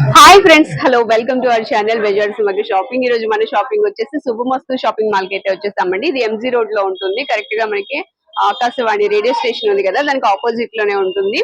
Hi friends hello welcome to our channel వెజర్స్ మధ్య shopping ఈ రోజు మన షాపింగ్ వచ్చేసి శుభమస్తు షాపింగ్ మాల్కి అయితే వచ్చేసామండి. ఇది ఎంజీ రోడ్లో ఉంటుంది. కరెక్ట్గా మనకి ఆకాశవాణి రేడియో స్టేషన్ ఉంది కదా దానికి ఆపోజిట్లోనే ఉంటుంది.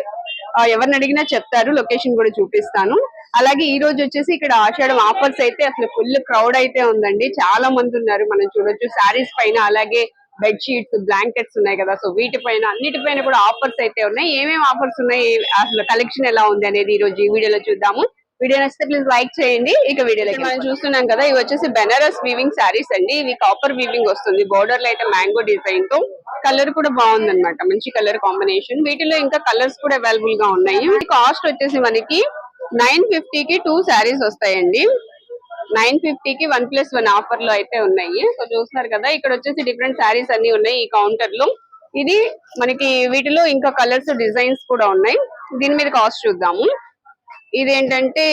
ఆ, ఎవరిని అడిగినా చెప్తారు లొకేషన్ కూడా చూపిస్తాను. అలాగే ఈ రోజు వచ్చేసి ఇక్కడ ఆషాఢం ఆఫర్స్ అయితే అసలు ఫుల్ క్రౌడ్ అయితే ఉందండి. చాలా మంది ఉన్నారు మనం చూడొచ్చు. శారీస్ పైన అలాగే బెడ్ షీట్స్ బ్లాంకెట్స్ ఉన్నాయి కదా. సో వీటి పైన అన్నిటిపైన కూడా ఆఫర్స్ అయితే ఉన్నాయి. ఏమేమి ఆఫర్స్ ఉన్నాయి అసలు కలెక్షన్ ఎలా ఉంది అనేది ఈ రోజు ఈ వీడియోలో చూద్దాము. వీడియో నచ్చితే ప్లీజ్ లైక్ చేయండి. ఇక వీడియోలో మనం చూస్తున్నాం కదా ఇవి వచ్చేసి బెనారస్ వీవింగ్ శారీస్ అండి. ఇవి కాపర్ వీవింగ్ వస్తుంది. బోర్డర్లో అయితే మ్యాంగో డిజైన్తో. కలర్ కూడా బాగుంది అనమాట మంచి కలర్ కాంబినేషన్ వీటిలో ఇంకా కలర్స్ కూడా అవైలబుల్గా ఉన్నాయి. కాస్ట్ వచ్చేసి మనకి నైన్ ఫిఫ్టీ కి టూ శారీస్ వస్తాయండి. నైన్ ఫిఫ్టీ కి వన్ ప్లస్ వన్ ఆఫర్లో అయితే ఉన్నాయి. సో చూస్తున్నారు కదా ఇక్కడ వచ్చేసి డిఫరెంట్ శారీస్ అన్ని ఉన్నాయి ఈ కౌంటర్లో. ఇది మనకి వీటిలో ఇంకా కలర్స్ డిజైన్స్ కూడా ఉన్నాయి. దీని మీద కాస్ట్ చూద్దాము. ఇదేంటంటే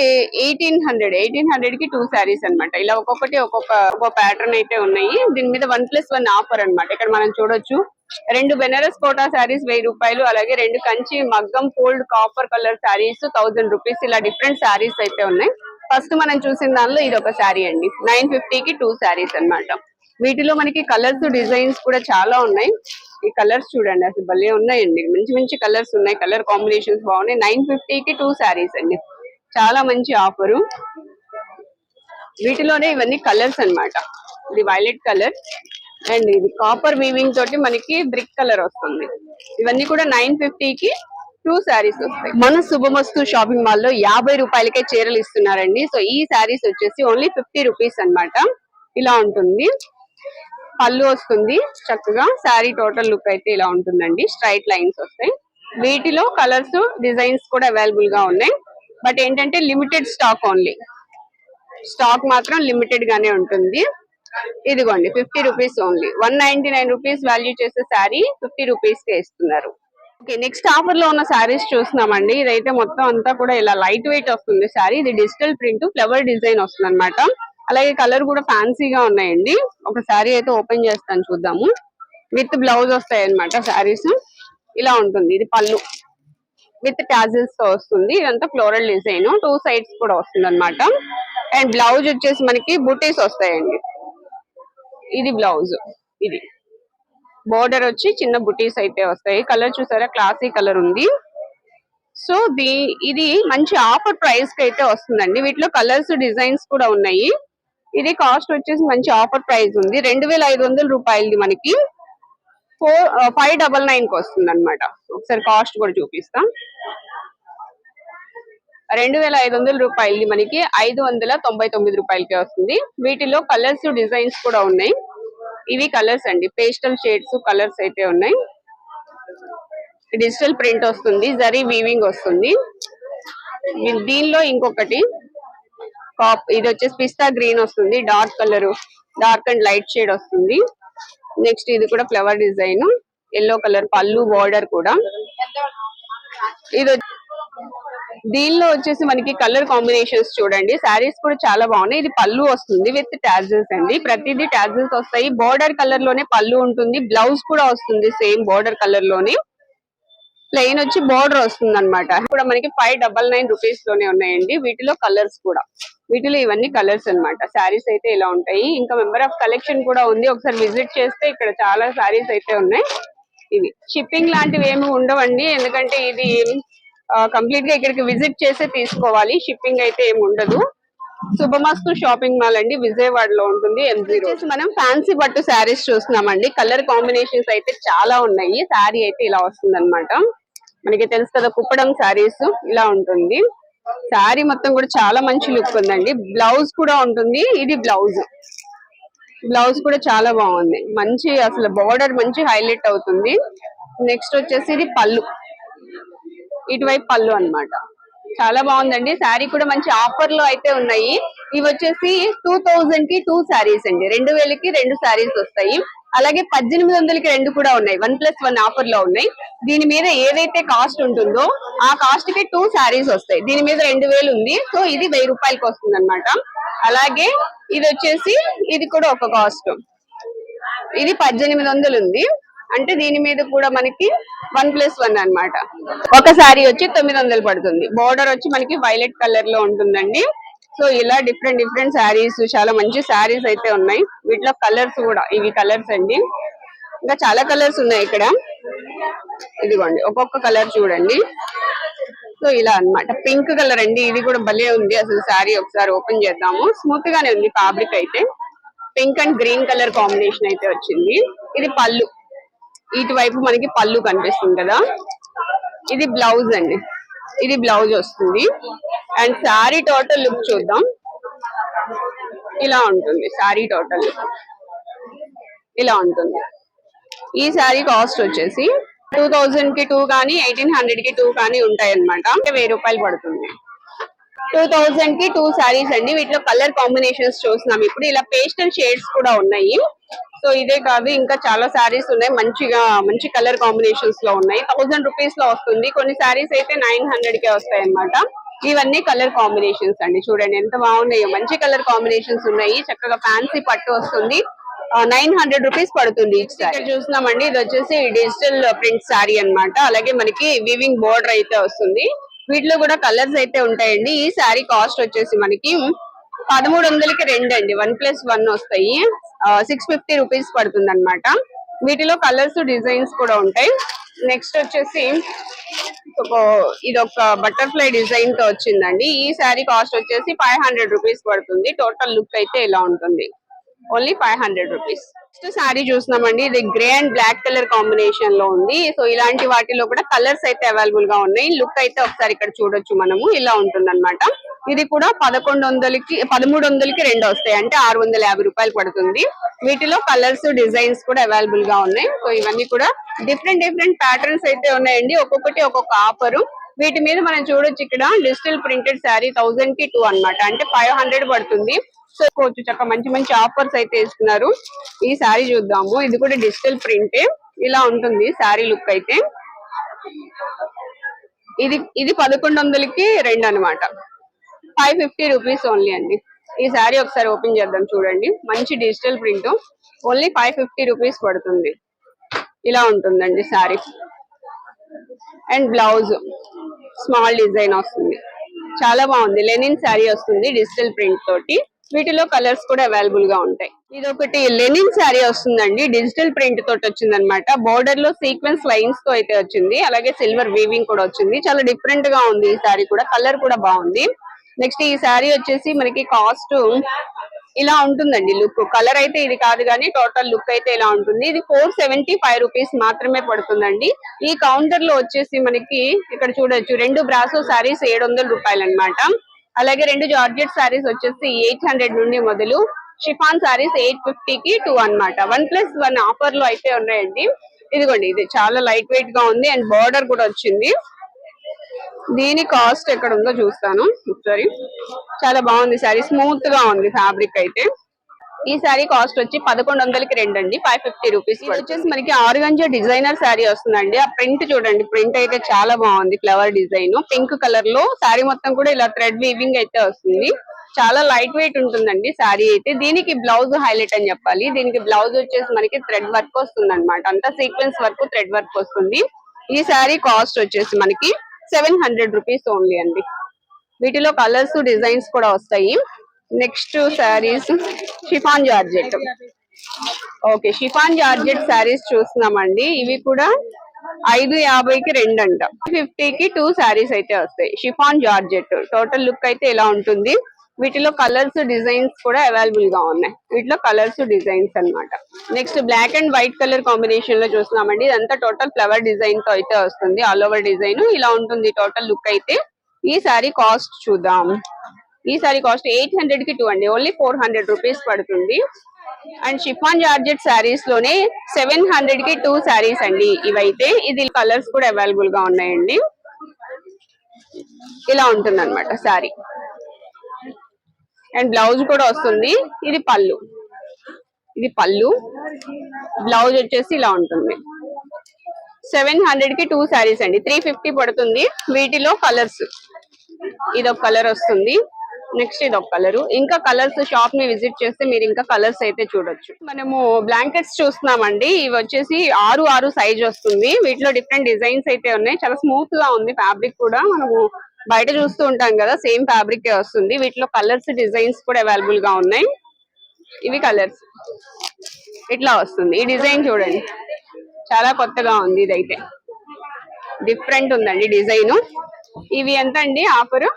ఎయిటీన్ హండ్రెడ్ ఎయిటీన్ హండ్రెడ్కి టూ శారీస్ అన్నమాట. ఇలా ఒక్కొక్కటి ఒక్కొక్క ఒక్కొక్క ప్యాటర్న్ అయితే ఉన్నాయి. దీని మీద వన్ ప్లస్ వన్ ఆఫర్ అన్నమాట. ఇక్కడ మనం చూడొచ్చు. రెండు బెనారస్ కోటా శారీస్ వెయ్యి రూపాయలు అలాగే రెండు కంచి మగ్గం fold copper colour saris thousand rupees ఇలా డిఫరెంట్ శారీస్ అయితే ఉన్నాయి. ఫస్ట్ మనం చూసిన దానిలో ఇది ఒక శారీ అండి నైన్కి టూ శారీస్ అన్నమాట. వీటిలో మనకి కలర్స్ డిజైన్స్ కూడా చాలా ఉన్నాయి. ఈ కలర్స్ చూడండి అసలు భలే ఉన్నాయండి. మంచి మంచి కలర్స్ ఉన్నాయి. కలర్ కాంబినేషన్స్ బాగున్నాయి. నైన్కి టూ శారీస్ అండి. చాలా మంచి ఆఫరు. వీటిలోనే ఇవన్నీ కలర్స్ అన్నమాట. ఇది వైలెట్ కలర్ అండ్ ఇది కాపర్ వీవింగ్ తోటి మనకి బ్రిక్ కలర్ వస్తుంది. ఇవన్నీ కూడా నైన్కి టూ శారీస్ వస్తాయి. మన శుభమస్తు షాపింగ్ మాల్లో యాభై రూపాయలకే చీరలు ఇస్తున్నారండి. సో ఈ శారీస్ వచ్చేసి ఓన్లీ ఫిఫ్టీ రూపీస్ అన్నమాట. ఇలా ఉంటుంది. పళ్ళు వస్తుంది చక్కగా. శారీ టోటల్ లుక్ అయితే ఇలా ఉంటుందండి. స్ట్రైట్ లైన్స్ వస్తాయి. వీటిలో కలర్స్ డిజైన్స్ కూడా అవైలబుల్గా ఉన్నాయి. బట్ ఏంటంటే లిమిటెడ్ స్టాక్ ఓన్లీ. స్టాక్ మాత్రం లిమిటెడ్ గానే ఉంటుంది. ఇదిగోండి fifty rupees only. One ninety nine rupees value చేసే శారీ ఫిఫ్టీ రూపీస్ కే ఇస్తున్నారు. ఓకే నెక్స్ట్ ఆఫర్లో ఉన్న శారీస్ చూస్తున్నామండి. ఇదైతే మొత్తం అంతా కూడా ఇలా లైట్ వెయిట్ వస్తుంది శారీ. ఇది డిజిటల్ ప్రింట్ ఫ్లవర్ డిజైన్ వస్తుంది అనమాట అలాగే కలర్ కూడా ఫ్యాన్సీగా ఉన్నాయండి. ఒక శారీ అయితే ఓపెన్ చేస్తాను చూద్దాము. విత్ బ్లౌజ్ వస్తాయి అనమాట శారీస్. ఇలా ఉంటుంది. ఇది పళ్ళు. విత్ టాజిల్స్తో వస్తుంది. ఇదంతా ఫ్లోరల్ డిజైన్. టూ సైడ్స్ కూడా వస్తుంది అనమాట అండ్ బ్లౌజ్ వచ్చేసి మనకి బుటీస్ వస్తాయండి. ఇది బ్లౌజ్. ఇది. బోర్డర్ వచ్చి చిన్న బుటీస్ అయితే వస్తాయి. కలర్ చూసారా? క్లాసీ కలర్ ఉంది. సో దీ ఇది మంచి ఆఫర్ ప్రైస్కి అయితే వస్తుందండి. వీటిలో కలర్స్ డిజైన్స్ కూడా ఉన్నాయి. ఇది కాస్ట్ వచ్చేసి మంచి ఆఫర్ ప్రైస్ ఉంది. రెండు వేల ఐదు రూపాయలది మనకి. ఫోర్ ఫైవ్ డబల్ నైన్కి వస్తుంది అనమాట ఒకసారి కాస్ట్ కూడా చూపిస్తాం. రెండు వేల ఐదు వందల రూపాయలది మనకి ఐదు వందల తొంభై తొమ్మిది రూపాయలకి వస్తుంది. వీటిలో కలర్స్ డిజైన్స్ కూడా ఉన్నాయి. ఇవి కలర్స్ అండి. పేస్టల్ షేడ్స్ కలర్స్ అయితే ఉన్నాయి. డిజిటల్ ప్రింట్ వస్తుంది. జరీ వీవింగ్ వస్తుంది. దీనిలో ఇంకొకటి. కాప్ ఇది వచ్చేసి పిస్తా గ్రీన్ వస్తుంది. Dark colour dark and light shade వస్తుంది. నెక్స్ట్ ఇది కూడా ఫ్లవర్ డిజైన్. ఎల్లో కలర్ పళ్ళు బార్డర్ కూడా. ఇది దీనిలో వచ్చేసి మనకి కలర్ కాంబినేషన్స్ చూడండి. శారీస్ కూడా చాలా బాగున్నాయి. ఇది పళ్ళు వస్తుంది విత్ టాజిల్స్ అండి. ప్రతిదీ టాజిల్స్ వస్తాయి. బార్డర్ కలర్లోనే పళ్ళు ఉంటుంది. బ్లౌజ్ కూడా వస్తుంది సేమ్ బోర్డర్ కలర్లోనే ప్లెయిన్ వచ్చి బోర్డర్ వస్తుంది అనమాట కూడా మనకి ఫైవ్ డబల్ నైన్ రూపీస్లోనే ఉన్నాయండి. వీటిలో కలర్స్ కూడా. వీటిలో ఇవన్నీ కలర్స్ అన్నమాట. శారీస్ అయితే ఇలా ఉంటాయి. ఇంకా మెంబర్ ఆఫ్ కలెక్షన్ కూడా ఉంది. ఒకసారి విజిట్ చేస్తే ఇక్కడ చాలా శారీస్ అయితే ఉన్నాయి. ఇవి. షిప్పింగ్ లాంటివి ఏమి ఉండవండి. ఎందుకంటే ఇది కంప్లీట్గా ఇక్కడికి విజిట్ చేసే తీసుకోవాలి. షిప్పింగ్ అయితే ఏమి ఉండదు. శుభమస్తు షాపింగ్ మాల్ అండి. విజయవాడలో ఉంటుంది. ఎంజీ రోజు మనం ఫ్యాన్సీ పట్టు శారీస్ చూస్తున్నామండి. కలర్ కాంబినేషన్స్ అయితే చాలా ఉన్నాయి. శారీ అయితే ఇలా వస్తుంది మనకి తెలుసు కదా కుప్పడం శారీస్ ఇలా ఉంటుంది. శారీ మొత్తం కూడా చాలా మంచి లుక్ ఉందండి. బ్లౌజ్ కూడా ఉంటుంది. ఇది బ్లౌజ్ బ్లౌజ్ కూడా చాలా బాగుంది. మంచి అసలు బార్డర్ మంచి హైలైట్ అవుతుంది. నెక్స్ట్ వచ్చేసి ఇది పళ్ళు. ఇటువైపు పళ్ళు అన్నమాట. చాలా బాగుందండి. శారీ కూడా మంచి ఆఫర్లో అయితే ఉన్నాయి. ఇవి వచ్చేసి టూ థౌజండ్కి టూ శారీస్ అండి. రెండు వేలకి రెండు శారీస్ వస్తాయి. అలాగే పద్దెనిమిది వందలకి రెండు కూడా ఉన్నాయి. వన్ ప్లస్ వన్ ఆఫర్లో ఉన్నాయి. దీని మీద ఏదైతే కాస్ట్ ఉంటుందో ఆ కాస్ట్కి టూ శారీస్ వస్తాయి. దీని మీద రెండు వేలు ఉంది. సో ఇది వెయ్యి రూపాయలకి వస్తుంది అనమాట అలాగే ఇది వచ్చేసి ఇది కూడా ఒక కాస్ట్ ఇది పద్దెనిమిది వందలు ఉంది. అంటే దీని మీద కూడా మనకి వన్ ప్లస్ వన్ అన్నమాట. ఒక శారీ వచ్చి తొమ్మిది వందలు పడుతుంది. బోర్డర్ వచ్చి మనకి వైలెట్ కలర్లో ఉంటుందండి. సో ఇలా డిఫరెంట్ డిఫరెంట్ శారీస్ చాలా మంచి శారీస్ అయితే ఉన్నాయి. వీటిలో కలర్స్ కూడా ఇవి కలర్స్ అండి. ఇంకా చాలా కలర్స్ ఉన్నాయి ఇక్కడ. ఇదిగోండి ఒక్కొక్క కలర్ చూడండి. సో ఇలా అన్నమాట. పింక్ కలర్ అండి ఇది కూడా భలే ఉంది. అసలు శారీ ఒకసారి ఓపెన్ చేద్దాము. స్మూత్ గానే ఉంది ఫాబ్రిక్ అయితే. Pink and green colour combination అయితే వచ్చింది. ఇది పళ్ళు. ఇటువైపు మనకి పళ్ళు కనిపిస్తుంది కదా. ఇది బ్లౌజ్ అండి. ఇది బ్లౌజ్ వస్తుంది. అండ్ శారీ టోటల్ లుక్ చూద్దాం. ఇలా ఉంటుంది శారీ టోటల్ లుక్ ఇలా ఉంటుంది. ఈ శారీ కాస్ట్ వచ్చేసి టూ థౌజండ్కి టూ కానీ ఎయిటీన్ హండ్రెడ్కి టూ కానీ ఉంటాయి అనమాట వెయ్యి రూపాయలు పడుతుంది. టూ థౌజండ్కి టూ శారీస్ అండి. వీటిలో కలర్ కాంబినేషన్స్ చూస్తున్నాం ఇప్పుడు. ఇలా పేస్టల్ షేడ్స్ కూడా ఉన్నాయి. సో ఇదే కాదు ఇంకా చాలా శారీస్ ఉన్నాయి. మంచిగా మంచి కలర్ కాంబినేషన్స్లో ఉన్నాయి. థౌసండ్ రూపీస్లో వస్తుంది. కొన్ని శారీస్ అయితే నైన్ హండ్రెడ్ కే వస్తాయి అనమాట ఇవన్నీ కలర్ కాంబినేషన్స్ అండి. చూడండి ఎంత బాగున్నాయో. మంచి కలర్ కాంబినేషన్స్ ఉన్నాయి. చక్కగా ఫ్యాన్సీ పట్టు వస్తుంది. నైన్ హండ్రెడ్ రూపీస్ పడుతుంది ఇక్కడ చూస్తున్నామండి ఇది వచ్చేసి డిజిటల్ ప్రింట్ శారీ అన్నమాట. అలాగే మనకి వివింగ్ బోర్డర్ అయితే వస్తుంది. వీటిలో కూడా కలర్స్ అయితే ఉంటాయండి. ఈ శారీ కాస్ట్ వచ్చేసి మనకి పదమూడు వందలకి రెండు అండి. వన్ ప్లస్ వన్ వస్తాయి. సిక్స్ ఫిఫ్టీ రూపీస్ పడుతుంది అనమాట వీటిలో కలర్స్ డిజైన్స్ కూడా ఉంటాయి. నెక్స్ట్ వచ్చేసి ఇది ఒక బటర్ఫ్లై డిజైన్తో వచ్చిందండి. ఈ శారీ కాస్ట్ వచ్చేసి ఫైవ్ హండ్రెడ్ రూపీస్ పడుతుంది. టోటల్ లుక్ అయితే ఇలా ఉంటుంది? Only five hundred rupees next sari చూసినామండి ఇది గ్రే అండ్ బ్లాక్ కలర్ కాంబినేషన్లో ఉంది. సో ఇలాంటి వాటిలో కూడా కలర్స్ అయితే అవైలబుల్గా ఉన్నాయి. లుక్ అయితే ఒకసారి ఇక్కడ చూడొచ్చు మనము. ఇలా ఉంటుంది ఇది కూడా పదకొండు వందలకి పదమూడు వందలకి రెండు వస్తాయి. అంటే ఆరు వందల యాభై రూపాయలు పడుతుంది. వీటిలో కలర్స్ డిజైన్స్ కూడా అవైలబుల్గా ఉన్నాయి. సో ఇవన్నీ కూడా డిఫరెంట్ డిఫరెంట్ ప్యాటర్న్స్ అయితే ఉన్నాయండి. ఒక్కొక్కటి ఒక్కొక్క ఆఫర్ వీటి మీద మనం చూడొచ్చు ఇక్కడ డిజిటల్ ప్రింటెడ్ శారీ థౌసండ్కి టూ అన్నమాట. అంటే ఫైవ్ హండ్రెడ్ పడుతుంది. సో చక్క మంచి మంచి ఆఫర్స్ అయితే ఇస్తున్నారు. ఈ శారీ చూద్దాము. ఇది కూడా డిజిటల్ ప్రింటే ఇలా ఉంటుంది శారీ లుక్ అయితే. ఇది ఇది పదకొండు వందలకి రెండు అనమాట ఫైవ్ ఫిఫ్టీ రూపీస్ ఓన్లీ అండి. ఈ శారీ ఒకసారి ఓపెన్ చేద్దాం చూడండి. మంచి digital print. Only five fifty rupees పడుతుంది. ఇలా ఉంటుందండి sari. And blouse. Small design వస్తుంది. చాలా బాగుంది. లెనిన్ శారీ వస్తుంది డిజిటల్ ప్రింట్ తోటి. వీటిలో కలర్స్ కూడా అవైలబుల్గా ఉంటాయి. ఇది ఒకటి లెనిన్ శారీ వస్తుందండి. డిజిటల్ ప్రింట్ తోటి వచ్చింది అనమాట బోర్డర్లో సీక్వెన్స్ లైన్స్తో అయితే వచ్చింది. అలాగే సిల్వర్ వీవింగ్ కూడా వచ్చింది. చాలా డిఫరెంట్గా ఉంది ఈ శారీ కూడా. కలర్ కూడా బాగుంది. నెక్స్ట్ ఈ శారీ వచ్చేసి మనకి కాస్ట్ ఇలా ఉంటుందండి లుక్. కలర్ అయితే ఇది కాదు కానీ టోటల్ లుక్ అయితే ఇలా ఉంటుంది. ఇది ఫోర్ సెవెంటీ ఫైవ్ రూపీస్ మాత్రమే పడుతుందండి. ఈ కౌంటర్లో వచ్చేసి మనకి ఇక్కడ చూడొచ్చు రెండు బ్రాసో శారీస్ ఏడు వందల రూపాయలు అనమాట అలాగే రెండు జార్జెట్ శారీస్ వచ్చేసి ఎయిట్ హండ్రెడ్ నుండి మొదలు. షిఫాన్ శారీస్ ఎయిట్ ఫిఫ్టీకి టూ అన్నమాట. వన్ ప్లస్ వన్ ఆఫర్లో అయితే ఉన్నాయండి. ఇదిగోండి ఇది చాలా లైట్ వెయిట్గా ఉంది. అండ్ బార్డర్ కూడా వచ్చింది. దీని కాస్ట్ ఎక్కడ ఉందో చూస్తాను ఒకసారి. చాలా బాగుంది శారీ స్మూత్గా ఉంది ఫ్యాబ్రిక్ అయితే. ఈ శారీ కాస్ట్ వచ్చి పదకొండు వందలకి రెండు అండి ఫైవ్ ఫిఫ్టీ రూపీస్ ఇది వచ్చేసి మనకి ఆరుగంజ డిజైనర్ శారీ వస్తుందండి. ఆ ప్రింట్ చూడండి ప్రింట్ అయితే చాలా బాగుంది ఫ్లవర్ డిజైన్. పింక్ కలర్లో శారీ మొత్తం కూడా ఇలా థ్రెడ్ వీవింగ్ అయితే వస్తుంది. చాలా లైట్ వెయిట్ ఉంటుందండి శారీ అయితే. దీనికి బ్లౌజ్ హైలైట్ అని చెప్పాలి. దీనికి బ్లౌజ్ వచ్చేసి మనకి థ్రెడ్ వర్క్ వస్తుంది అనమాట అంతా సీక్వెన్స్ వర్క్ థ్రెడ్ వర్క్ వస్తుంది. ఈ శారీ కాస్ట్ వచ్చేసి మనకి సెవెన్ హండ్రెడ్ రూపీస్ ఓన్లీ అండి. వీటిలో కలర్స్ డిజైన్స్ కూడా వస్తాయి. Next saris chiffon georgette. Okay chiffon georgette saris చూస్తున్నామండి. ఇవి కూడా ఐదు యాభైకి రెండు అంట. ఫిఫ్టీకి టూ శారీస్ అయితే వస్తాయి. Chiffon georgette. టోటల్ లుక్ అయితే ఇలా ఉంటుంది? వీటిలో కలర్స్ డిజైన్స్ కూడా అవైలబుల్గా ఉన్నాయి. వీటిలో కలర్స్ డిజైన్స్ అన్నమాట. Next black and white colour కాంబినేషన్లో చూస్తున్నామండి. ఇదంతా టోటల్ ఫ్లవర్ డిజైన్తో అయితే వస్తుంది. ఆల్ ఓవర్ డిజైన్ ఇలా ఉంటుంది టోటల్ లుక్ అయితే. ఈ సారీ కాస్ట్ చూద్దాం. ఈ సారీ కాస్ట్ ఎయిట్ హండ్రెడ్కి టూ అండి. ఓన్లీ ఫోర్ హండ్రెడ్ రూపీస్ పడుతుంది. అండ్ షిఫాన్ జార్జెట్ శారీస్లోనే సెవెన్ హండ్రెడ్కి టూ శారీస్ అండి ఇవైతే. ఇది కలర్స్ కూడా అవైలబుల్గా ఉన్నాయండి. ఇలా ఉంటుంది అనమాట శారీ అండ్ బ్లౌజ్ కూడా వస్తుంది. ఇది పళ్ళు. ఇది పళ్ళు. బ్లౌజ్ వచ్చేసి ఇలా ఉంటుంది. సెవెన్ హండ్రెడ్కి టూ శారీస్ అండి. త్రీ ఫిఫ్టీ పడుతుంది. వీటిలో కలర్స్. ఇది ఒక కలర్ వస్తుంది. నెక్స్ట్ ఇది ఒక కలర్. ఇంకా కలర్స్ షాప్ని విజిట్ చేస్తే మీరు ఇంకా కలర్స్ అయితే చూడొచ్చు. మనము బ్లాంకెట్స్ చూస్తున్నామండి. ఇవి వచ్చేసి ఆరు ఆరు సైజ్ వస్తుంది. వీటిలో డిఫరెంట్ డిజైన్స్ అయితే ఉన్నాయి. చాలా స్మూత్గా ఉంది ఫ్యాబ్రిక్ కూడా. మనము బయట చూస్తూ ఉంటాం కదా సేమ్ ఫ్యాబ్రిక్ వస్తుంది. వీటిలో కలర్స్ డిజైన్స్ కూడా అవైలబుల్గా ఉన్నాయి. ఇవి కలర్స్. ఇట్లా వస్తుంది. ఈ డిజైన్ చూడండి. చాలా కొత్తగా ఉంది ఇదైతే. డిఫరెంట్ ఉందండి డిజైన్. ఇవి ఎంత అండి ఆఫర్?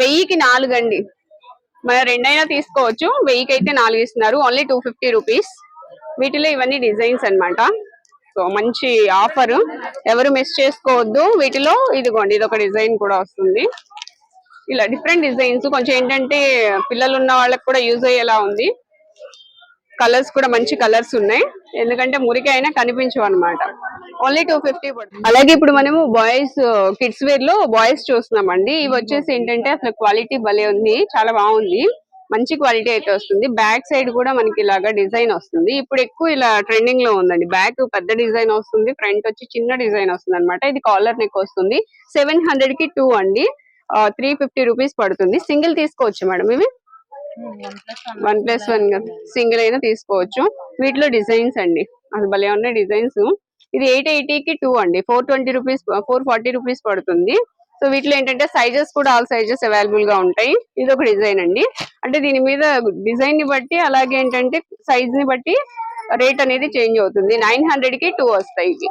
వెయ్యికి నాలుగు అండి మన రెండైనా తీసుకోవచ్చు. వెయ్యికి అయితే నాలుగు ఇస్తున్నారు. Only two fifty rupees. వీటిలో ఇవన్నీ డిజైన్స్ అన్నమాట. సో మంచి ఆఫర్. ఎవరు మిస్ చేసుకోవద్దు. వీటిలో ఇదిగోండి ఇది ఒక డిజైన్ కూడా వస్తుంది. ఇలా డిఫరెంట్ డిజైన్స్. కొంచెం ఏంటంటే పిల్లలు ఉన్న వాళ్ళకి కూడా యూజ్ అయ్యేలా ఉంది. కలర్స్ కూడా మంచి కలర్స్ ఉన్నాయి. ఎందుకంటే మురికి అయినా కనిపించవు అనమాట ఓన్లీ టూ ఫిఫ్టీ అలాగే ఇప్పుడు మనము బాయ్స్ కిడ్స్ వేర్లో బాయ్స్ చూస్తున్నామండి. ఇవి వచ్చేసి ఏంటంటే అసలు క్వాలిటీ భలే ఉంది. చాలా బాగుంది. మంచి క్వాలిటీ అయితే వస్తుంది. బ్యాక్ సైడ్ కూడా మనకి ఇలాగా డిజైన్ వస్తుంది. ఇప్పుడు ఎక్కువ ఇలా ట్రెండింగ్లో ఉందండి. బ్యాక్ పెద్ద డిజైన్ వస్తుంది. ఫ్రంట్ వచ్చి చిన్న డిజైన్ వస్తుంది అనమాట ఇది కాలర్ నెక్ వస్తుంది. సెవెన్ హండ్రెడ్కి టూ అండి. త్రీ ఫిఫ్టీ రూపీస్ పడుతుంది. సింగిల్ తీసుకోవచ్చు మేడం ఇవి? వన్ ప్లస్ వన్ సింగిల్ అయినా తీసుకోవచ్చు. వీటిలో డిజైన్స్ అండి. అది భలే ఉన్నాయి డిజైన్స్. ఇది ఎయిట్ ఎయిటీకి టూ అండి. Four twenty rupees four forty rupees పడుతుంది. సో వీటిలో ఏంటంటే సైజెస్ కూడా ఆల్ సైజెస్ అవైలబుల్గా ఉంటాయి. ఇది ఒక డిజైన్ అండి. అంటే దీని మీద డిజైన్ని బట్టి అలాగే ఏంటంటే సైజ్ని బట్టి రేట్ అనేది చేంజ్ అవుతుంది. నైన్ హండ్రెడ్కి టూ వస్తాయి ఇవి.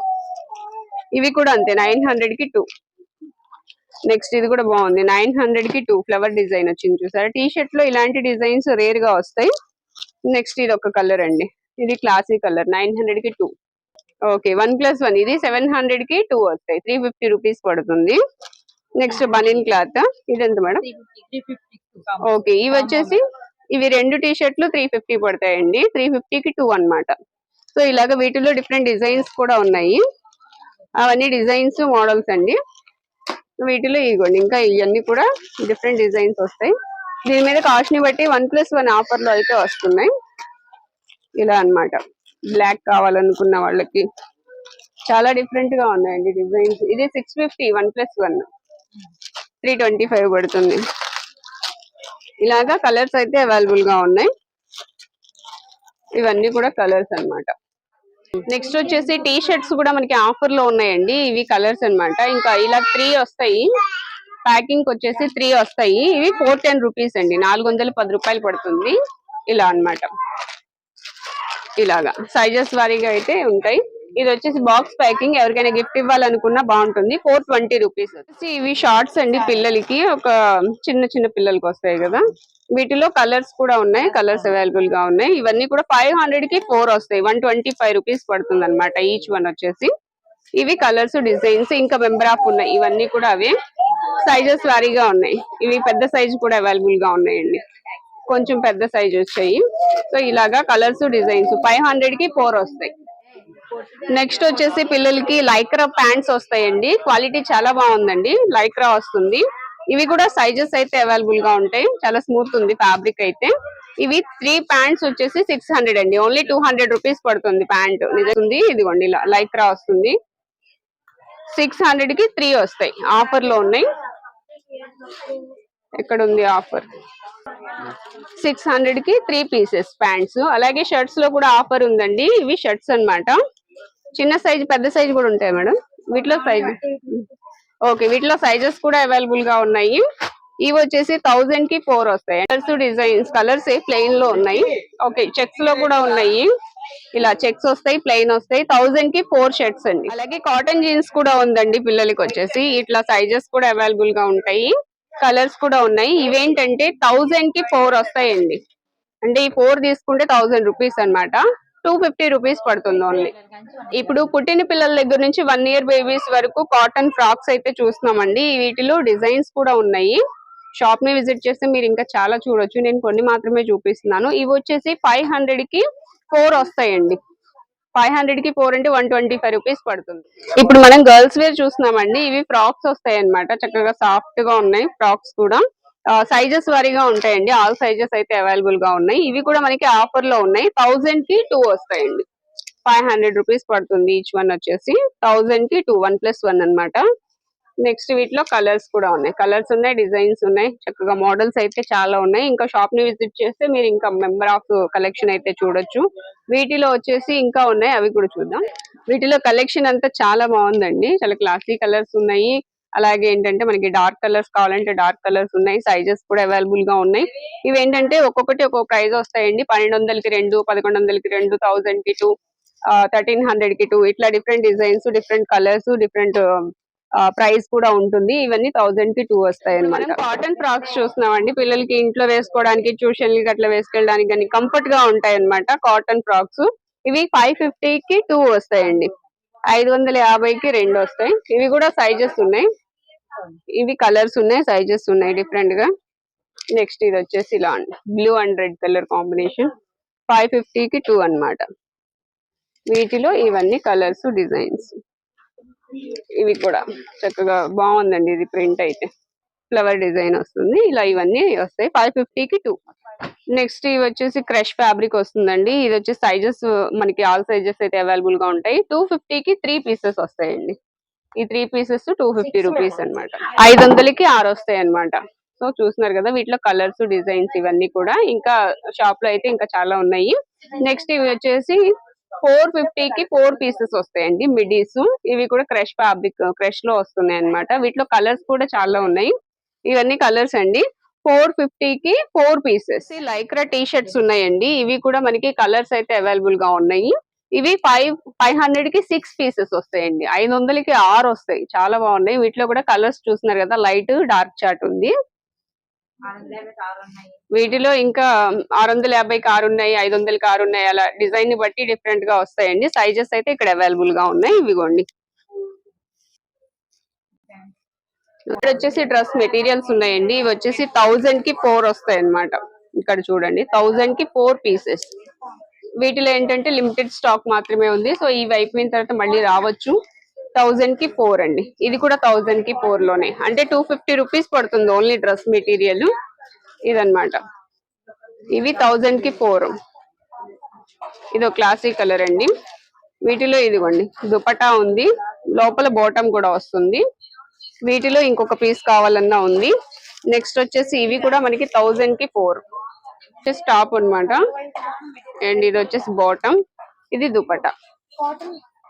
ఇవి కూడా అంతే నైన్ హండ్రెడ్కి టూ నెక్స్ట్ ఇది కూడా బాగుంది. నైన్ హండ్రెడ్కి టూ ఫ్లవర్ డిజైన్ వచ్చింది చూసారా? టీ షర్ట్లో ఇలాంటి డిజైన్స్ రేర్గా వస్తాయి. నెక్స్ట్ ఇది ఒక కలర్ అండి. ఇది క్లాసీ కలర్ నైన్ హండ్రెడ్కి two okay one plus one ఇది సెవెన్ హండ్రెడ్కి టూ వస్తాయి. త్రీ ఫిఫ్టీ రూపీస్ పడుతుంది. నెక్స్ట్ బనిన్ క్లాత్. ఇది ఎంత మేడం ఓకే ఇవి వచ్చేసి ఇవి రెండు టీ షర్ట్లు త్రీ ఫిఫ్టీ పడతాయండి. త్రీ ఫిఫ్టీకి టూ అన్నమాట. సో ఇలాగ వీటిలో డిఫరెంట్ డిజైన్స్ కూడా ఉన్నాయి. అవన్నీ డిజైన్స్ మోడల్స్ అండి. వీటిలో ఇగోండి ఇంకా ఇవన్నీ కూడా డిఫరెంట్ డిజైన్స్ వస్తాయి. దీని మీద కాస్ట్ని బట్టి వన్ ప్లస్ వన్ ఆఫర్లో అయితే వస్తున్నాయి. ఇలా అన్నమాట. బ్లాక్ కావాలనుకున్న వాళ్ళకి. చాలా డిఫరెంట్గా ఉన్నాయండి డిజైన్స్. ఇది six fifty one plus one. Three twenty five పడుతుంది. ఇలాగా కలర్స్ అయితే అవైలబుల్గా ఉన్నాయి. ఇవన్నీ కూడా కలర్స్ అన్నమాట. నెక్స్ట్ వచ్చేసి టీ షర్ట్స్ కూడా మనకి ఆఫర్లో ఉన్నాయండి. ఇవి కలర్స్ అన్నమాట. ఇంకా ఇలా త్రీ వస్తాయి. ప్యాకింగ్ వచ్చేసి త్రీ వస్తాయి. ఇవి ఫోర్ టెన్ రూపీస్ అండి. నాలుగు వందల పది రూపాయలు పడుతుంది. ఇలా అన్నమాట. ఇలాగా. సైజెస్ వారీగా అయితే ఉంటాయి. ఇది వచ్చేసి బాక్స్ ప్యాకింగ్ ఎవరికైనా గిఫ్ట్ ఇవ్వాలనుకున్నా బాగుంటుంది. ఫోర్ ట్వంటీ రూపీస్ వచ్చేసి ఇవి షార్ట్స్ అండి పిల్లలకి. ఒక చిన్న చిన్న పిల్లలకి వస్తాయి కదా. వీటిలో కలర్స్ కూడా ఉన్నాయి. కలర్స్ అవైలబుల్గా ఉన్నాయి. ఇవన్నీ కూడా ఫైవ్ హండ్రెడ్కి ఫోర్ వస్తాయి. వన్ ట్వంటీ ఫైవ్ రూపీస్ పడుతుంది అనమాట ఈచ్ వన్ వచ్చేసి. ఇవి కలర్స్ డిజైన్స్ ఇంకా మెంబర్ ఆఫ్ ఉన్నాయి. ఇవన్నీ కూడా అవే. సైజెస్ వారీగా ఉన్నాయి. ఇవి పెద్ద సైజ్ కూడా అవైలబుల్గా ఉన్నాయండి. కొంచెం పెద్ద సైజ్ వచ్చాయి. సో ఇలాగా కలర్స్ డిజైన్స్ ఫైవ్ హండ్రెడ్కి ఫోర్ వస్తాయి. నెక్స్ట్ వచ్చేసి పిల్లలకి లైక్రా ప్యాంట్స్ వస్తాయండి. క్వాలిటీ చాలా బాగుందండి. లైక్రా వస్తుంది. ఇవి కూడా సైజెస్ అయితే అవైలబుల్గా ఉంటాయి. చాలా స్మూత్ ఉంది ఫ్యాబ్రిక్ అయితే. ఇవి త్రీ ప్యాంట్స్ వచ్చేసి సిక్స్ హండ్రెడ్ అండి. ఓన్లీ టూ హండ్రెడ్ రూపీస్ పడుతుంది ప్యాంట్ నిజంది ఇదిగోండి లైక్రా వస్తుంది. సిక్స్ హండ్రెడ్కి త్రీ వస్తాయి. ఆఫర్లో ఉన్నాయి. ఎక్కడ ఉంది ఆఫర్ సిక్స్ హండ్రెడ్కి త్రీ పీసెస్ ప్యాంట్స్ అలాగే షర్ట్స్లో కూడా ఆఫర్ ఉందండి. ఇవి షర్ట్స్ అన్నమాట. చిన్న సైజ్ పెద్ద సైజ్ కూడా ఉంటాయి మేడం? వీటిలో సైజ్ ఓకే వీటిలో సైజెస్ కూడా అవైలబుల్గా ఉన్నాయి. ఇవి వచ్చేసి థౌజండ్కి ఫోర్ వస్తాయి. కలర్స్ డిజైన్స్ కలర్స్ ప్లెయిన్లో ఉన్నాయి. ఓకే చెక్స్లో కూడా ఉన్నాయి. ఇలా చెక్స్ వస్తాయి ప్లెయిన్ వస్తాయి. థౌజండ్కి ఫోర్ షర్ట్స్ అండి. అలాగే కాటన్ జీన్స్ కూడా ఉందండి పిల్లలకి వచ్చేసి. ఇట్లా సైజెస్ కూడా అవైలబుల్గా ఉంటాయి. కలర్స్ కూడా ఉన్నాయి. ఇవేంటంటే థౌజండ్కి ఫోర్ వస్తాయండి. అంటే ఈ ఫోర్ తీసుకుంటే థౌజండ్ రూపీస్ అన్నమాట. టూ ఫిఫ్టీ రూపీస్ పడుతుంది ఓన్లీ ఇప్పుడు పుట్టిన పిల్లల దగ్గర నుంచి వన్ ఇయర్ బేబీస్ వరకు కాటన్ ఫ్రాక్స్ అయితే చూస్తున్నామండి. వీటిలో డిజైన్స్ కూడా ఉన్నాయి. షాప్ని విజిట్ చేస్తే మీరు ఇంకా చాలా చూడొచ్చు. నేను కొన్ని మాత్రమే చూపిస్తున్నాను. ఇవి వచ్చేసి ఫైవ్ హండ్రెడ్కి ఫోర్ వస్తాయండి. ఫైవ్ హండ్రెడ్కి ఫోర్ అంటే వన్ ట్వంటీ ఫైవ్ రూపీస్ పడుతుంది. ఇప్పుడు మనం గర్ల్స్ వేర్ చూస్తున్నామండి. ఇవి ఫ్రాక్స్ వస్తాయి అనమాట చక్కగా సాఫ్ట్గా ఉన్నాయి. ఫ్రాక్స్ కూడా. సైజెస్ వారీగా ఉంటాయండి. ఆల్ సైజెస్ అయితే అవైలబుల్గా ఉన్నాయి. ఇవి కూడా మనకి ఆఫర్లో ఉన్నాయి. థౌజండ్కి టూ వస్తాయండి. ఫైవ్ హండ్రెడ్ రూపీస్ పడుతుంది ఈచ్ వన్ వచ్చేసి. థౌజండ్కి టూ వన్ ప్లస్ వన్ అనమాట నెక్స్ట్ వీటిలో కలర్స్ కూడా ఉన్నాయి. కలర్స్ ఉన్నాయి డిజైన్స్ ఉన్నాయి. చక్కగా మోడల్స్ అయితే చాలా ఉన్నాయి. ఇంకా షాప్ని విజిట్ చేస్తే మీరు ఇంకా మెంబర్ ఆఫ్ కలెక్షన్ అయితే చూడొచ్చు. వీటిలో వచ్చేసి ఇంకా ఉన్నాయి. అవి కూడా చూద్దాం. వీటిలో కలెక్షన్ అంతా చాలా బాగుందండి. చాలా క్లాసీ కలర్స్ ఉన్నాయి. అలాగే ఏంటంటే మనకి డార్క్ కలర్స్ కావాలంటే డార్క్ కలర్స్ ఉన్నాయి సైజెస్ కూడా అవైలబుల్గా ఉన్నాయి. ఇవి ఏంటంటే ఒక్కొక్కటి ఒక్కొక్క ప్రైస్ వస్తాయండి. పన్నెండు వందలకి రెండు పదకొండు వందలకి రెండు థౌసండ్కి టూ థర్టీన్ హండ్రెడ్కి టూ ఇట్లా different designs different colours different price కూడా ఉంటుంది. ఇవన్నీ థౌసండ్కి టూ వస్తాయి అనమాట కాటన్ ఫ్రాక్స్ చూస్తున్నామండి. పిల్లలకి ఇంట్లో వేసుకోవడానికి ట్యూషన్ అట్లా వేసుకెళ్ళడానికి కానీ కంఫర్ట్గా ఉంటాయి అనమాట కాటన్ ఫ్రాక్స్ ఇవి ఫైవ్ ఫిఫ్టీ కి టూ వస్తాయండి. ఐదు వందల యాభైకి రెండు వస్తాయి. ఇవి కూడా సైజెస్ ఉన్నాయి. ఇవి కలర్స్ ఉన్నాయి సైజెస్ ఉన్నాయి డిఫరెంట్గా నెక్స్ట్ ఇది వచ్చేసి ఇలా అండి. Blue and red colour combination five ఫిఫ్టీకి టూ అన్నమాట. వీటిలో ఇవన్నీ కలర్స్ డిజైన్స్ ఇవి కూడా చక్కగా బాగుందండి ఇది ప్రింట్ అయితే. ఫ్లవర్ డిజైన్ వస్తుంది. ఇలా ఇవన్నీ వస్తాయి. ఫైవ్ ఫిఫ్టీకి టూ నెక్స్ట్ ఇవి వచ్చేసి క్రష్ ఫ్యాబ్రిక్ వస్తుందండి. ఇది వచ్చేసి సైజెస్ మనకి ఆల్ సైజెస్ అయితే అవైలబుల్గా ఉంటాయి. టూ ఫిఫ్టీకి త్రీ పీసెస్ వస్తాయండి. ఈ three pieces two fifty rupees అనమాట ఐదు వందలకి ఆరు వస్తాయి అనమాట సో చూస్తున్నారు కదా వీటిలో కలర్స్ డిజైన్స్ ఇవన్నీ కూడా ఇంకా షాప్లో అయితే ఇంకా చాలా ఉన్నాయి. నెక్స్ట్ ఇవి వచ్చేసి ఫోర్ ఫిఫ్టీకి ఫోర్ పీసెస్ వస్తాయండి మిడీస్ ఇవి కూడా క్రష్ ఫ్యాబ్రిక్ క్రష్లో వస్తున్నాయి అన్నమాట. వీటిలో కలర్స్ కూడా చాలా ఉన్నాయి. ఇవన్నీ కలర్స్ అండి. ఫోర్ ఫిఫ్టీకి four pieces. Lycra T shirts ఉన్నాయండి. ఇవి కూడా మనకి కలర్స్ అయితే అవైలబుల్గా ఉన్నాయి. ఇవి ఫైవ్ ఫైవ్ హండ్రెడ్కి సిక్స్ పీసెస్ వస్తాయండి. ఐదు వందలకి ఆరు వస్తాయి. చాలా బాగున్నాయి. వీటిలో కూడా కలర్స్ చూస్తున్నారు కదా లైట్ డార్క్ చాట్ ఉంది. వీటిలో ఇంకా ఆరు వందల యాభైకి ఆరు ఉన్నాయి ఐదు వందలకి ఆరు ఉన్నాయి. అలా డిజైన్ని బట్టి డిఫరెంట్గా వస్తాయండి. సైజెస్ అయితే ఇక్కడ అవైలబుల్గా ఉన్నాయి. ఇవిగోండి. ఇక్కడ వచ్చేసి డ్రెస్ మెటీరియల్స్ ఉన్నాయండి. ఇవి వచ్చేసి థౌజండ్కి ఫోర్ వస్తాయి అన్నమాట ఇక్కడ చూడండి. థౌజండ్కి ఫోర్ పీసెస్ వీటిలో ఏంటంటే లిమిటెడ్ స్టాక్ మాత్రమే ఉంది. సో ఇవి అయిపోయిన తర్వాత మళ్ళీ రావచ్చు. థౌజండ్కి ఫోర్ అండి. ఇది కూడా థౌజండ్కి ఫోర్లోనే. అంటే టూ ఫిఫ్టీ రూపీస్ పడుతుంది ఓన్లీ డ్రెస్ మెటీరియల్ ఇదనమాట ఇవి థౌజండ్కి ఫోర్ ఇది ఒక క్లాసిక్ కలర్ అండి. వీటిలో ఇదిగోండి. దుపటా ఉంది. లోపల బాటమ్ కూడా వస్తుంది. వీటిలో ఇంకొక పీస్ కావాలన్నా ఉంది. నెక్స్ట్ వచ్చేసి ఇవి కూడా మనకి థౌజండ్కి ఫోర్ వచ్చేసి టాప్ అన్నమాట. అండ్ ఇది వచ్చేసి బాటమ్. ఇది దుపటా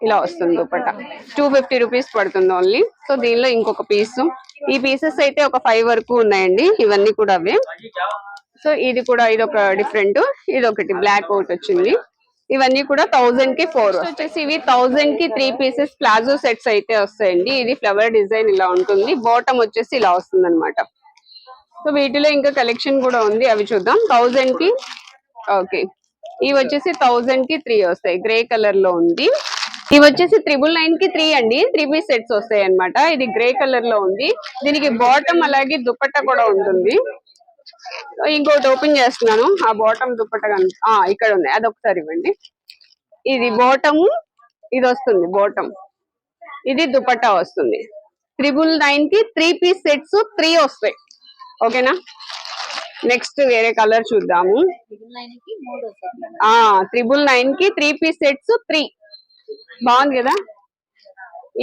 ఇలా వస్తుంది దుపట టూ ఫిఫ్టీ రూపీస్ పడుతుంది ఓన్లీ సో దీనిలో ఇంకొక పీస్ ఈ పీసెస్ అయితే ఒక ఫైవ్ వరకు ఉన్నాయండి. ఇవన్నీ కూడా అవే. సో ఇది కూడా ఇది ఒక డిఫరెంట్ ఇది ఒకటి బ్లాక్ అవుట్ వచ్చింది. ఇవన్నీ కూడా థౌజండ్కి ఫోర్ వచ్చేసి ఇవి థౌజండ్కి త్రీ పీసెస్ ప్లాజో సెట్స్ అయితే వస్తాయండి. ఇది ఫ్లవర్ డిజైన్ ఇలా ఉంటుంది. బాటమ్ వచ్చేసి ఇలా వస్తుంది అనమాట సో వీటిలో ఇంకా కలెక్షన్ కూడా ఉంది. అవి చూద్దాం. థౌజండ్కి ఓకే ఇవి వచ్చేసి థౌజండ్కి త్రీ వస్తాయి. గ్రే కలర్లో ఉంది. ఇవి వచ్చేసి త్రిబుల్ నైన్కి త్రీ అండి. త్రీ పీస్ సెట్స్ వస్తాయి అన్నమాట. ఇది గ్రే కలర్లో ఉంది. దీనికి బాటమ్ అలాగే దుపట్టా కూడా ఉంటుంది. ఇంకోటి ఓపెన్ చేస్తున్నాను. ఆ బాటమ్ దుప్పట్ట ఆ ఇక్కడ ఉంది. అది ఒకసారి ఇవ్వండి. ఇది బాటమ్ ఇది వస్తుంది బాటమ్ ఇది దుపట్టా వస్తుంది. త్రిబుల్ నైన్కి త్రీ పీస్ సెట్స్ త్రీ వస్తాయి. ఓకేనా? నెక్స్ట్ వేరే కలర్ చూద్దాము. ఆ త్రిబుల్ నైన్కి త్రీ పీస్ సెట్స్ త్రీ. బాగుంది కదా?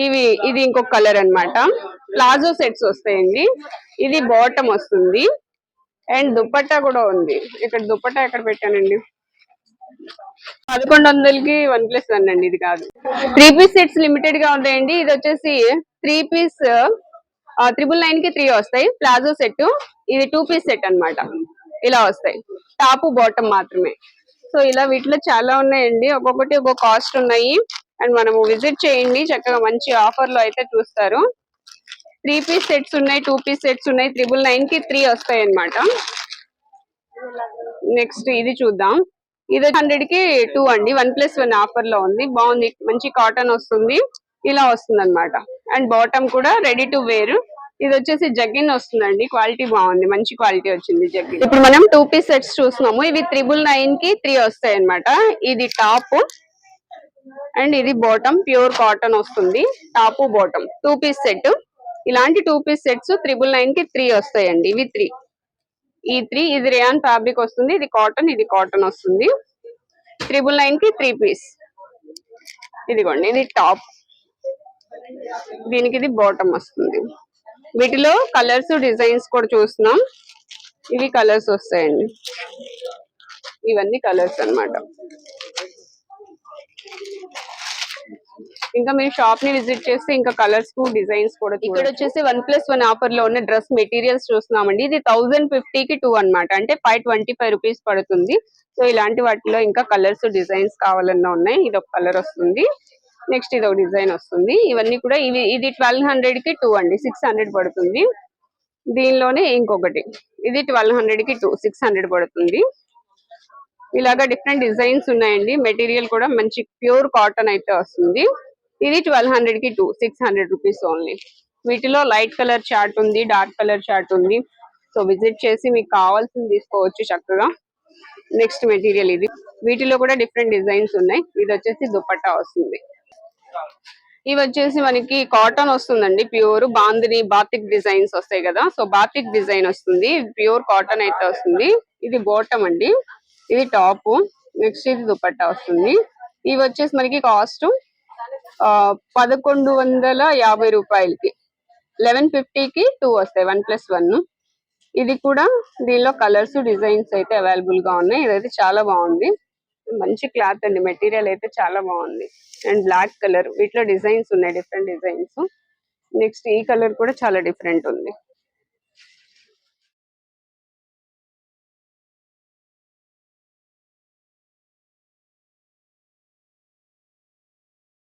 ఇవి ఇది ఇంకొక కలర్ అన్నమాట. ప్లాజో సెట్స్ వస్తాయండి. ఇది బాటమ్ వస్తుంది. అండ్ దుప్పట్టా కూడా ఉంది. ఇక్కడ దుప్పట్టా ఎక్కడ పెట్టానండి? పదకొండు వందలకి వన్ ప్లస్ వన్ అండి ఇది కాదు. త్రీ పీస్ సెట్స్ లిమిటెడ్గా ఉంటాయండి. ఇది వచ్చేసి త్రీ పీస్ త్రిబుల్ నైన్కి త్రీ వస్తాయి. ప్లాజో సెట్ ఇది టూ పీస్ సెట్ అన్నమాట. ఇలా వస్తాయి. టాప్ బాటమ్ మాత్రమే. సో ఇలా వీటిలో చాలా ఉన్నాయండి. ఒక్కొక్కటి ఒక్కొక్క కాస్ట్ ఉన్నాయి. అండ్ మనము విజిట్ చేయండి. చక్కగా మంచి ఆఫర్లో అయితే చూస్తారు. త్రీ పీస్ సెట్స్ ఉన్నాయి టూ పీస్ సెట్స్ ఉన్నాయి. త్రిబుల్ నైన్కి త్రీ వస్తాయి అనమాట నెక్స్ట్ ఇది చూద్దాం. ఇది హండ్రెడ్కి టూ అండి. వన్ ప్లస్ వన్ ఆఫర్లో ఉంది. బాగుంది. మంచి కాటన్ వస్తుంది. ఇలా వస్తుంది అనమాట అండ్ బాటమ్ కూడా రెడీ టు వేర్ ఇది వచ్చేసి జగ్గిన్ వస్తుందండి. క్వాలిటీ బాగుంది. మంచి క్వాలిటీ వచ్చింది జగ్గిన్. ఇప్పుడు మనం టూ పీస్ సెట్స్ చూస్తున్నాము. ఇవి త్రిబుల్ నైన్కి త్రీ వస్తాయి అనమాట ఇది టాప్ అండ్ ఇది బాటమ్. ప్యూర్ కాటన్ వస్తుంది. Top bottom. Two piece set. ఇలాంటి టూ పీస్ సెట్స్ త్రిబుల్ నైన్కి త్రీ వస్తాయండి. ఇవి త్రీ. ఈ త్రీ ఇది రేయాన్ ఫ్యాబ్రిక్ వస్తుంది. ఇది కాటన్ ఇది కాటన్ వస్తుంది. త్రిబుల్ నైన్కి త్రీ పీస్. ఇదిగోండి ఇది టాప్. దీనికి ఇది బాటమ్ వస్తుంది. వీటిలో కలర్స్ డిజైన్స్ కూడా చూస్తున్నాం. ఇవి కలర్స్ వస్తాయండి. ఇవన్నీ కలర్స్ అన్నమాట. ఇంకా మీరు షాప్ని విజిట్ చేస్తే ఇంకా కలర్స్కు డిజైన్స్ కూడా ఇక్కడ వచ్చేసి వన్ ప్లస్ వన్ ఆఫర్లో ఉన్న డ్రెస్ మెటీరియల్స్ చూస్తున్నామండి. ఇది థౌసండ్ ఫిఫ్టీ కి టూ అన్నమాట. అంటే ఫైవ్ ట్వంటీ ఫైవ్ రూపీస్ పడుతుంది. సో ఇలాంటి వాటిలో ఇంకా కలర్స్ డిజైన్స్ కావాలన్నా ఉన్నాయి. ఇది ఒక కలర్ వస్తుంది. నెక్స్ట్ ఇది ఒక డిజైన్ వస్తుంది. ఇవన్నీ కూడా ఇవి ఇది ట్వెల్వ్ హండ్రెడ్కి టూ అండి. సిక్స్ హండ్రెడ్ పడుతుంది. దీనిలోనే ఇంకొకటి. ఇది ట్వెల్వ్ హండ్రెడ్కి టూ సిక్స్ హండ్రెడ్ పడుతుంది. ఇలాగా డిఫరెంట్ డిజైన్స్ ఉన్నాయండి. మెటీరియల్ కూడా మంచి ప్యూర్ కాటన్ అయితే వస్తుంది. ఇది ట్వెల్వ్ హండ్రెడ్కి two six hundred rupees only. వీటిలో లైట్ కలర్ చార్ట్ ఉంది డార్క్ కలర్ చార్ట్ ఉంది. సో విజిట్ చేసి మీకు కావాల్సింది తీసుకోవచ్చు చక్కగా. నెక్స్ట్ మెటీరియల్ ఇది. వీటిలో కూడా డిఫరెంట్ డిజైన్స్ ఉన్నాయి. ఇది వచ్చేసి దుపట్టా వస్తుంది. ఇవి వచ్చేసి మనకి కాటన్ వస్తుందండి ప్యూర్ బాందిని బాతిక్ డిజైన్స్ వస్తాయి కదా. సో బాతిక్ డిజైన్ వస్తుంది. ప్యూర్ కాటన్ అయితే వస్తుంది. ఇది బోటం అండి. ఇది టాప్ నెక్స్ట్ ఇది దుపట్టా వస్తుంది. ఇవి వచ్చేసి మనకి కాస్ట్ పదకొండు వందల యాభై రూపాయలకి. లెవెన్ ఫిఫ్టీకి టూ వస్తాయి. వన్ ప్లస్ వన్ ఇది కూడా దీనిలో కలర్స్ డిజైన్స్ అయితే అవైలబుల్గా ఉన్నాయి. ఇదైతే చాలా బాగుంది. మంచి క్లాత్ అండి. మెటీరియల్ అయితే చాలా బాగుంది. And black colour. వీటిలో డిజైన్స్ ఉన్నాయి. Different designs. నెక్స్ట్ ఈ కలర్ కూడా చాలా డిఫరెంట్ ఉంది.